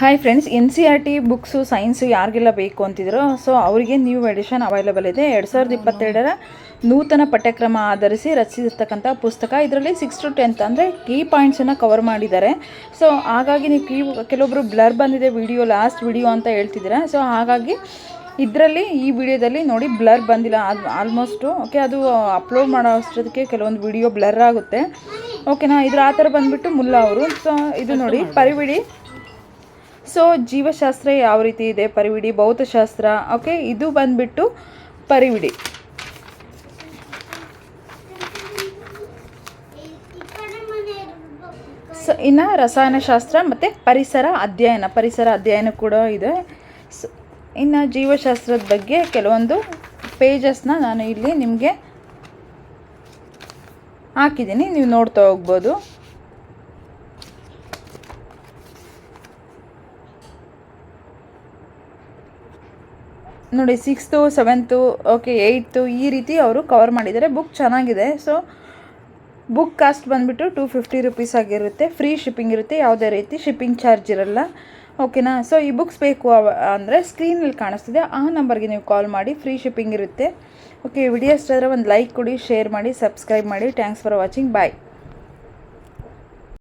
Hi friends N C R T books science ಯಾರಿಗೆಲ್ಲ ಬೇಕು ಅಂತಿದ್ರು ಸೊ ಅವರಿಗೆ ನ್ಯೂ ಎಡಿಷನ್ ಅವೈಲೇಬಲ್ ಇದೆ. ಎರಡು ಸಾವಿರದ ಇಪ್ಪತ್ತೆರಡರ ನೂತನ ಪಠ್ಯಕ್ರಮ ಆಧರಿಸಿ ರಚಿಸಿರ್ತಕ್ಕಂಥ ಪುಸ್ತಕ. ಇದರಲ್ಲಿ ಸಿಕ್ಸ್ ಟು ಟೆಂತ್ ಅಂದರೆ ಕೀ ಪಾಯಿಂಟ್ಸನ್ನು ಕವರ್ ಮಾಡಿದ್ದಾರೆ. ಸೊ ಹಾಗಾಗಿ ನೀವು ಕೀ ಕೆಲವೊಬ್ಬರು ಬ್ಲರ್ ಬಂದಿದೆ ವಿಡಿಯೋ ಲಾಸ್ಟ್ ವಿಡಿಯೋ ಅಂತ ಹೇಳ್ತಿದ್ದೀರಾ. ಸೊ ಹಾಗಾಗಿ ಇದರಲ್ಲಿ ಈ ವಿಡಿಯೋದಲ್ಲಿ ನೋಡಿ ಬ್ಲರ್ ಬಂದಿಲ್ಲ ಅದು ಆಲ್ಮೋಸ್ಟು ಓಕೆ ಅದು ಅಪ್ಲೋಡ್ ಮಾಡೋ ಅಷ್ಟೊತ್ತಿಗೆ ಕೆಲವೊಂದು ವಿಡಿಯೋ ಬ್ಲರ್ ಆಗುತ್ತೆ. ಓಕೆನಾ ಇದ್ರ ಆ ಥರ ಬಂದುಬಿಟ್ಟು ಮುಲ್ಲಾ ಅವರು. ಸೊ ಇದು ನೋಡಿ ಪರಿವಿಡಿ ಸೊ ಜೀವಶಾಸ್ತ್ರ ಯಾವ ರೀತಿ ಇದೆ? ಪರಿವಿಡಿ, ಭೌತಶಾಸ್ತ್ರ. ಓಕೆ ಇದು ಬಂದ್ಬಿಟ್ಟು ಪರಿವಿಡಿ. ಸೊ ಇನ್ನು ರಸಾಯನಶಾಸ್ತ್ರ ಮತ್ತು ಪರಿಸರ ಅಧ್ಯಯನ. ಪರಿಸರ ಅಧ್ಯಯನ ಕೂಡ ಇದೆ. ಸೊ ಇನ್ನು ಜೀವಶಾಸ್ತ್ರದ ಬಗ್ಗೆ ಕೆಲವೊಂದು ಪೇಜಸ್ನ ನಾನು ಇಲ್ಲಿ ನಿಮಗೆ ಹಾಕಿದ್ದೀನಿ. ನೀವು ನೋಡ್ತಾ ಹೋಗ್ಬೋದು. ನೋಡಿ ಸಿಕ್ಸ್ತು ಸೆವೆಂತು ಓಕೆ ಏಯ್ತು ಈ ರೀತಿ ಅವರು ಕವರ್ ಮಾಡಿದ್ದಾರೆ. ಬುಕ್ ಚೆನ್ನಾಗಿದೆ. ಸೊ ಬುಕ್ ಕಾಸ್ಟ್ ಬಂದುಬಿಟ್ಟು ಟೂ ಫಿಫ್ಟಿ ರುಪೀಸ್ ಆಗಿರುತ್ತೆ. ಫ್ರೀ ಶಿಪ್ಪಿಂಗ್ ಇರುತ್ತೆ. ಯಾವುದೇ ರೀತಿ ಶಿಪ್ಪಿಂಗ್ ಚಾರ್ಜ್ ಇರಲ್ಲ. ಓಕೆನಾ ಸೊ ಈ ಬುಕ್ಸ್ ಬೇಕು ಅಂದರೆ ಸ್ಕ್ರೀನಲ್ಲಿ ಕಾಣಿಸ್ತಿದೆ. ಆ ನಂಬರ್ಗೆ ನೀವು ಕಾಲ್ ಮಾಡಿ. ಫ್ರೀ ಶಿಪ್ಪಿಂಗ್ ಇರುತ್ತೆ. ಓಕೆ ವಿಡಿಯೋ ಇಷ್ಟ ಆದರೆ ಒಂದು ಲೈಕ್ ಕೊಡಿ ಶೇರ್ ಮಾಡಿ ಸಬ್ಸ್ಕ್ರೈಬ್ ಮಾಡಿ. Thanks for watching bye